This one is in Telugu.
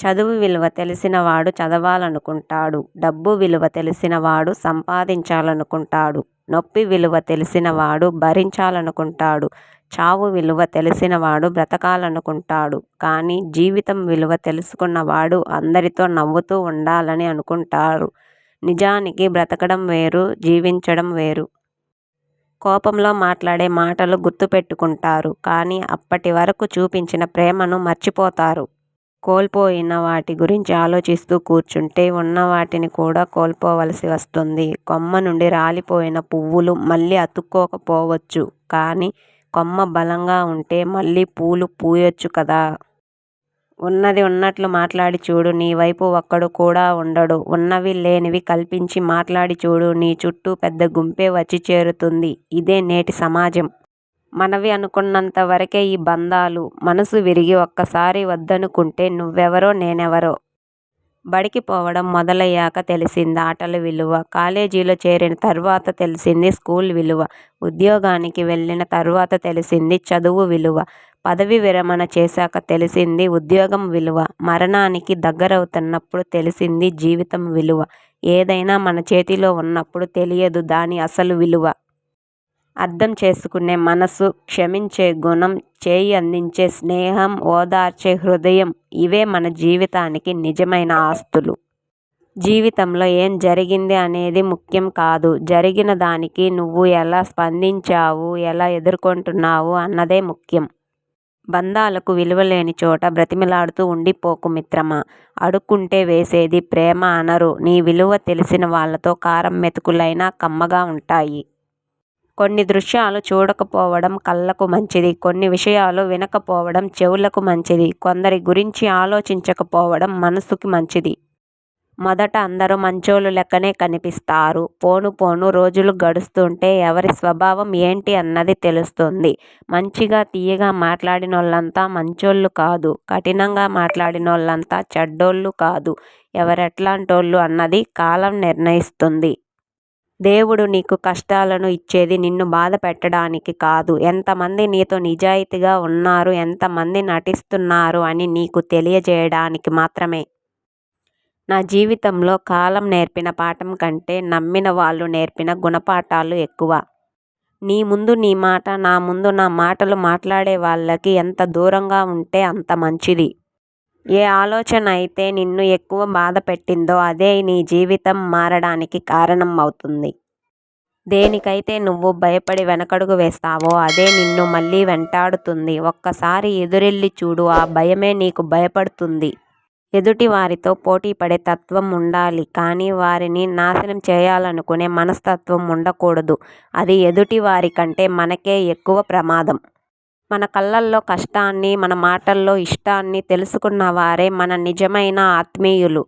చదువు విలువ తెలిసినవాడు చదవాలనుకుంటాడు. డబ్బు విలువ తెలిసినవాడు సంపాదించాలనుకుంటాడు. నొప్పి విలువ తెలిసినవాడు భరించాలనుకుంటాడు. చావు విలువ తెలిసినవాడు బ్రతకాలనుకుంటాడు. కానీ జీవితం విలువ తెలుసుకున్నవాడు అందరితో నవ్వుతూ ఉండాలని అనుకుంటారు. నిజానికి బ్రతకడం వేరు జీవించడం వేరు. కోపంలో మాట్లాడే మాటలు గుర్తుపెట్టుకుంటారు. కానీ అప్పటి వరకు చూపించిన ప్రేమను మర్చిపోతారు. కోల్పోయిన వాటి గురించి ఆలోచిస్తూ కూర్చుంటే ఉన్న వాటిని కూడా కోల్పోవలసి వస్తుంది. కొమ్మ నుండి రాలిపోయిన పువ్వులు మళ్ళీ అతుక్కోకపోవచ్చు. కానీ కొమ్మ బలంగా ఉంటే మళ్ళీ పూలు పూయొచ్చు కదా. ఉన్నది ఉన్నట్లు మాట్లాడి చూడు. నీ వైపు ఒక్కడు కూడా ఉండడు. ఉన్నవి లేనివి కల్పించి మాట్లాడి చూడు. నీ చుట్టూ పెద్ద గుంపే వచ్చి చేరుతుంది. ఇదే నేటి సమాజం. మనవి అనుకున్నంత వరకే ఈ బంధాలు మనసు విరిగి ఒక్కసారి వద్దనుకుంటే నువ్వెవరో నేనెవరో? బడికి పోవడం మొదలయ్యాక తెలిసింది ఆటల విలువ కాలేజీలో చేరిన తర్వాత తెలిసింది స్కూల్ విలువ ఉద్యోగానికి వెళ్ళిన తర్వాత తెలిసింది చదువు విలువ పదవి విరమణ చేశాక తెలిసింది ఉద్యోగం విలువ మరణానికి దగ్గరవుతున్నప్పుడు తెలిసింది జీవితం విలువ ఏదైనా మన చేతిలో ఉన్నప్పుడు తెలియదు దాని అసలు విలువ. అర్థం చేసుకునే మనసు క్షమించే గుణం చేయి అందించే స్నేహం ఓదార్చే హృదయం ఇవే మన జీవితానికి నిజమైన ఆస్తులు. జీవితంలో ఏం జరిగింది అనేది ముఖ్యం కాదు. జరిగిన దానికి నువ్వు ఎలా స్పందించావు ఎలా ఎదుర్కొంటున్నావు అన్నదే ముఖ్యం. బంధాలకు విలువలేని చోట బ్రతిమిలాడుతూ ఉండిపోకు మిత్రమా. అడుక్కుంటే వేసేది ప్రేమ అనరు. నీ విలువ తెలిసిన వాళ్ళతో కారం మెతుకులైనా కమ్మగా ఉంటాయి. కొన్ని దృశ్యాలు చూడకపోవడం కళ్ళకు మంచిది కొన్ని విషయాలు వినకపోవడం చెవులకు మంచిది కొందరి గురించి ఆలోచించకపోవడం మనసుకి మంచిది. మొదట అందరూ మంచోళ్ళు లెక్కనే కనిపిస్తారు. పోను పోను రోజులు గడుస్తుంటే ఎవరి స్వభావం ఏంటి అన్నది తెలుస్తుంది. మంచిగా తీయగా మాట్లాడినోళ్ళంతా మంచోళ్ళు కాదు కఠినంగా మాట్లాడినోళ్ళంతా చెడ్డోళ్ళు కాదు ఎవరెట్లాంటోళ్ళు అన్నది కాలం నిర్ణయిస్తుంది. దేవుడు నీకు కష్టాలను ఇచ్చేది నిన్ను బాధ పెట్టడానికి కాదు. ఎంతమంది నీతో నిజాయితీగా ఉన్నారు ఎంతమంది నటిస్తున్నారు అని నీకు తెలియజేయడానికి మాత్రమే. నా జీవితంలో కాలం నేర్పిన పాఠం కంటే నమ్మిన వాళ్ళు నేర్పిన గుణపాఠాలు ఎక్కువ. నీ ముందు నీ మాట నా ముందు నా మాటలు మాట్లాడే వాళ్ళకి ఎంత దూరంగా ఉంటే అంత మంచిది. ఏ ఆలోచన అయితే నిన్ను ఎక్కువ బాధ పెట్టిందో అదే నీ జీవితం మారడానికి కారణం అవుతుంది. దేనికైతే నువ్వు భయపడి వెనకడుగు వేస్తావో అదే నిన్ను మళ్ళీ వెంటాడుతుంది. ఒక్కసారి ఎదురెళ్ళి చూడు ఆ భయమే నీకు భయపడుతుంది. ఎదుటి వారితో పోటీ పడే తత్వం ఉండాలి కానీ వారిని నాశనం చేయాలనుకునే మనస్తత్వం ఉండకూడదు. అది ఎదుటి వారి కంటే మనకే ఎక్కువ ప్రమాదం. మన కళ్ళల్లో కష్టాన్ని మన మాటల్లో ఇష్టాన్ని తెలుసుకున్న వారే మన నిజమైన ఆత్మీయులు.